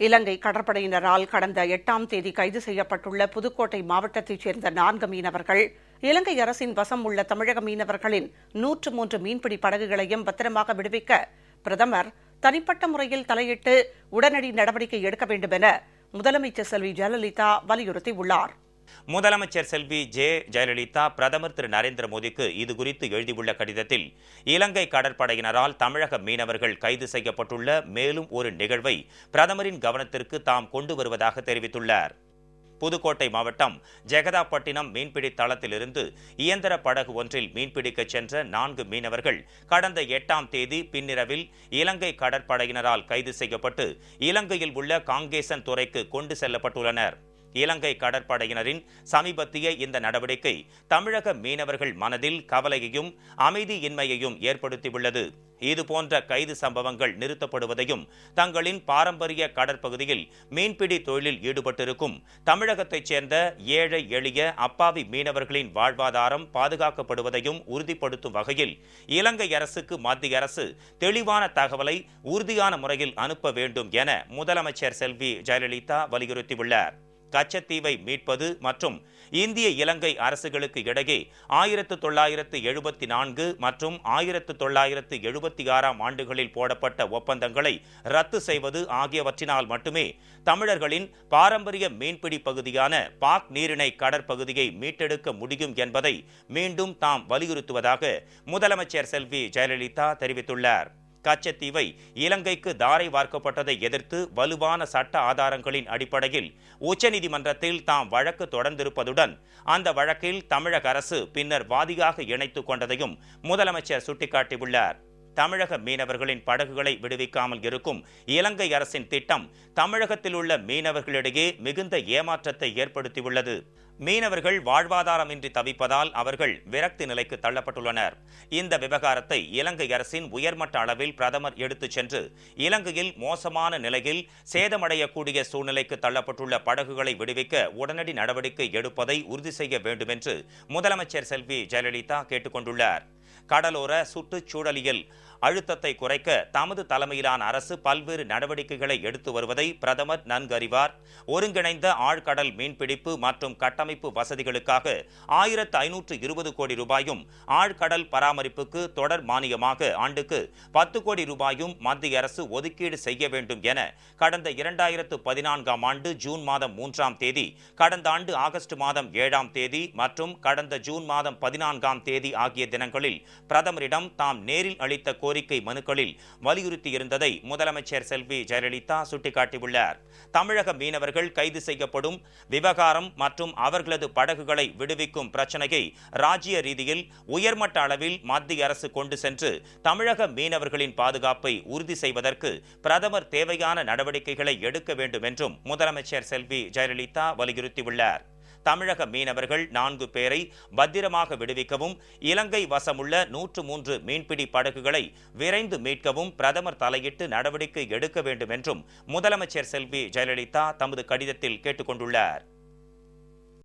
இலங்கை கடற்படையினரால் கடந்த எட்டாம் தேதி கைது செய்யப்பட்டுள்ள புதுக்கோட்டை மாவட்டத்தைச் சேர்ந்த நான்கு மீனவர்கள் இலங்கை அரசின் வசம் உள்ள தமிழக மீனவர்களின் நூற்று மூன்று மீன்பிடி படகுகளையும் பத்திரமாக விடுவிக்க பிரதமர் தனிப்பட்ட முறையில் தலையிட்டு உடனடி நடவடிக்கை எடுக்க வேண்டும் என முதலமைச்சர் செல்வி ஜெயலலிதா வலியுறுத்தியுள்ளாா் முதலமைச்சர் செல்வி ஜே ஜெயலலிதா பிரதமர் திரு நரேந்திர மோடிக்கு இது குறித்து எழுதியுள்ள கடிதத்தில் இலங்கை கடற்படையினரால் தமிழக மீனவர்கள் கைது செய்யப்பட்டுள்ள மேலும் ஒரு நிகழ்வை பிரதமரின் கவனத்திற்கு தாம் கொண்டு வருவதாக தெரிவித்துள்ளார். புதுக்கோட்டை மாவட்டம் ஜெகதாப்பட்டினம் மீன்பிடி தளத்திலிருந்து இயந்திர படகு ஒன்றில் மீன்பிடிக்க சென்ற நான்கு மீனவர்கள் கடந்த எட்டாம் தேதி பின்னிரவில் இலங்கை கடற்படையினரால் கைது செய்யப்பட்டு இலங்கையில் உள்ள காங்கேசன் துறைக்கு கொண்டு செல்லப்பட்டுள்ளனர். இலங்கை கடற்படையினரின் சமீபத்திய இந்த நடவடிக்கை தமிழக மீனவர்கள் மனதில் கவலையையும் அமைதியின்மையையும் ஏற்படுத்தியுள்ளது. இதுபோன்ற கைது சம்பவங்கள் நிறுத்தப்படுவதையும் தங்களின் பாரம்பரிய கடற்பகுதியில் மீன்பிடி தொழிலில் ஈடுபட்டிருக்கும் தமிழகத்தைச் சேர்ந்த ஏழை எளிய அப்பாவி மீனவர்களின் வாழ்வாதாரம் பாதுகாக்கப்படுவதையும் உறுதிப்படுத்தும் வகையில் இலங்கை அரசுக்கு மத்திய அரசு தெளிவான தகவலை உறுதியான முறையில் அனுப்ப வேண்டும் என முதலமைச்சர் செல்வி ஜெயலலிதா வலியுறுத்தியுள்ளார். கச்சத்தீவை மீட்பது மற்றும் இந்திய இலங்கை அரசுகளுக்கு இடையே ஆயிரத்து தொள்ளாயிரத்து எழுபத்தி நான்கு மற்றும் ஆயிரத்து தொள்ளாயிரத்து எழுபத்தி ஆறாம் ஆண்டுகளில் போடப்பட்ட ஒப்பந்தங்களை ரத்து செய்வது ஆகியவற்றினால் மட்டுமே தமிழர்களின் பாரம்பரிய மீன்பிடி பகுதியான பாக் நீரிணை கடற்பகுதியை மீட்டெடுக்க முடியும் என்பதை மீண்டும் தாம் வலியுறுத்துவதாக முதலமைச்சர் செல்வி ஜெயலலிதா தெரிவித்துள்ளார். கச்சத்தீவை இலங்கைக்கு தாரை வார்க்கப்பட்டதை எதிர்த்து வலுவான சட்ட ஆதாரங்களின் அடிப்படையில் உச்சநீதிமன்றத்தில் தாம் வழக்கு தொடர்ந்திருப்பதுடன் அந்த வழக்கில் தமிழக அரசு பின்னர் வாதியாக இணைத்துக் கொண்டதையும் முதலமைச்சர் சுட்டிக்காட்டியுள்ளார். தமிழக மீனவர்களின் படகுகளை விடுவிக்காமல் இருக்கும் இலங்கை அரசின் திட்டம் தமிழகத்தில் உள்ள மீனவர்களிடையே மிகுந்த ஏமாற்றத்தை ஏற்படுத்தியுள்ளது. மீனவர்கள் வாழ்வாதாரமின்றி தவிப்பதால் அவர்கள் விரக்தி நிலைக்கு தள்ளப்பட்டுள்ளனர். இந்த விவகாரத்தை இலங்கை அரசின் உயர்மட்ட அளவில் பிரதமர் எடுத்துச் சென்று இலங்கையில் மோசமான நிலையில் சேதமடையக்கூடிய சூழ்நிலைக்கு தள்ளப்பட்டுள்ள படகுகளை விடுவிக்க உடனடி நடவடிக்கை எடுப்பதை உறுதி செய்ய வேண்டும் என்று முதலமைச்சர் செல்வி ஜெயலலிதா கேட்டுக்கொண்டுள்ளார். கடலோர சுற்றுச்சூழலியல். அழுத்தத்தை குறைக்க தமது தலைமையிலான அரசு பல்வேறு நடவடிக்கைகளை எடுத்து வருவதை பிரதமர் நன்கறிவார். ஒருங்கிணைந்த ஆழ்கடல் மீன்பிடிப்பு மற்றும் கட்டமைப்பு வசதிகளுக்காக ஆயிரத்து ஐநூற்று இருபது கோடி ரூபாயும் ஆழ்கடல் பராமரிப்புக்கு தொடர் மானியமாக ஆண்டுக்கு பத்து கோடி ரூபாயும் மத்திய அரசு ஒதுக்கீடு செய்ய வேண்டும் என கடந்த இரண்டாயிரத்து பதினான்காம் ஆண்டு ஜூன் மாதம் மூன்றாம் தேதி கடந்த ஆண்டு ஆகஸ்ட் மாதம் ஏழாம் தேதி மற்றும் கடந்த ஜூன் மாதம் பதினான்காம் தேதி ஆகிய தினங்களில் பிரதமரிடம் தாம் நேரில் அளித்த கோரிக்கை மனுக்களில் வலியுறுத்தியிருந்ததை முதலமைச்சர் செல்வி ஜெயலலிதா சுட்டிக்காட்டியுள்ளார். தமிழக மீனவர்கள் கைது செய்யப்படும் விவகாரம் மற்றும் அவர்களது படகுகளை விடுவிக்கும் பிரச்சனையை ராஜ்ய ரீதியில் உயர்மட்ட அளவில் மத்திய அரசு கொண்டு சென்று தமிழக மீனவர்களின் பாதுகாப்பை உறுதி செய்வதற்கு பிரதமர் தேவையான நடவடிக்கைகளை எடுக்க வேண்டும் என்றும் முதலமைச்சர் செல்வி ஜெயலலிதா வலியுறுத்தியுள்ளார். தமிழக மீனவர்கள் நான்கு பேரை பத்திரமாக விடுவிக்கவும் இலங்கை வசமுள்ள நூற்று மூன்று மீன்பிடி படகுகளை விரைந்து மீட்கவும் பிரதமர் தலையிட்டு நடவடிக்கை எடுக்க வேண்டும் என்றும் முதலமைச்சர் செல்வி ஜெயலலிதா தமது கடிதத்தில் கேட்டுக்கொண்டுள்ளார்.